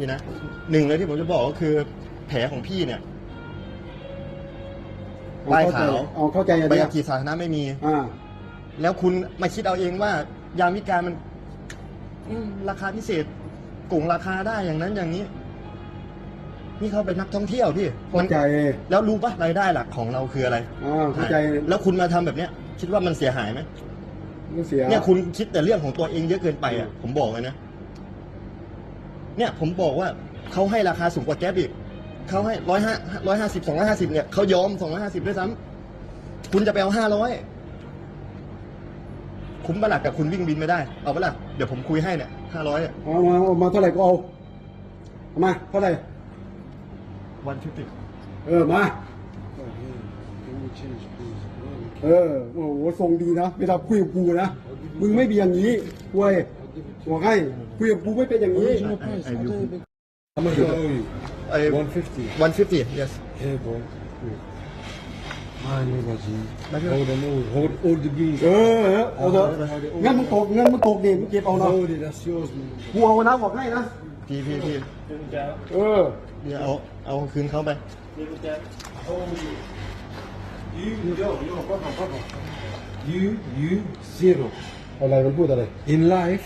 พี่นะหนึ่งเลยที่ผมจะบอกก็คือ แผลของพี่เนี่ยป้ายขาวเอาเข้าใจอันใบเนี้ยขับขี่สาธารณะไม่มีอ่าแล้วคุณมาคิดเอาเองว่า ยามวิการมันอืมราคาพิเศษโกงราคาได้อย่างนั้นอย่างนี้ นี่เขาเป็นนักท่องเที่ยวพี่เข้าใจแล้วรู้ปะรายได้หลักของเราคืออะไรอ่าเข้าใจแล้วคุณมาทำแบบเนี้ย คิดว่ามันเสียหายไหมไม่เสียเนี่ยคุณคิดแต่เรื่องของตัวเองเยอะเกินไปอะผมบอกเลยนะ เนี่ยผมบอกว่าเขาให้ราคาสูงกว่าแก๊ปอีกเขาให้ร้อยห้าร้อยห้าสิบสองร้อยห้าสิบเนี่ยเขายอมสองร้อยห้าสิบด้วยซ้ำคุณจะไปเอาห้าร้อยคุ้มปะล่ะกับคุณวิ่งบินไม่ได้เอาปะล่ะเดี๋ยวผมคุยให้เนี่ยห้าร้อยเอามาเอามาเท่าไหร่ก็เอาเอามาเท่าไหร่วันฟิติเออมา เออโอ้โหทรงดีนะเวลาคุยกับกูนะมึงไม่เป็นอย่างนี้กวย บอกให้คุยกับกูไม่เป็นอย่างนี้ How much do I owe you? ไอ้ 150. วันฟิติ yes Here, bro. My nigga, G. Back here. Hold on, hold, hold, hold the beans. เออเอาเถอะเงินมึงตกเงินมึงตกดิมึงเก็บเอานะ Hold it, that's yours, man. กูเอานะบอกให้นะ พี่พี่พี่ เออ เดี๋ยวเอาเอาคืนเขาไป You, yo, yo, papa, papa. You, you, zero. อะไรมันพูดอะไร In life,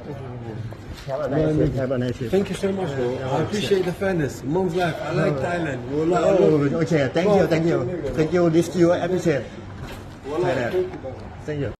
have a nice day. have a nice day. Thank you so much, bro. I appreciate the fairness. Mom's life. I like Thailand. You're like, I oh okay thank you thank you. Thank you this skill I appreciate Thailand thank you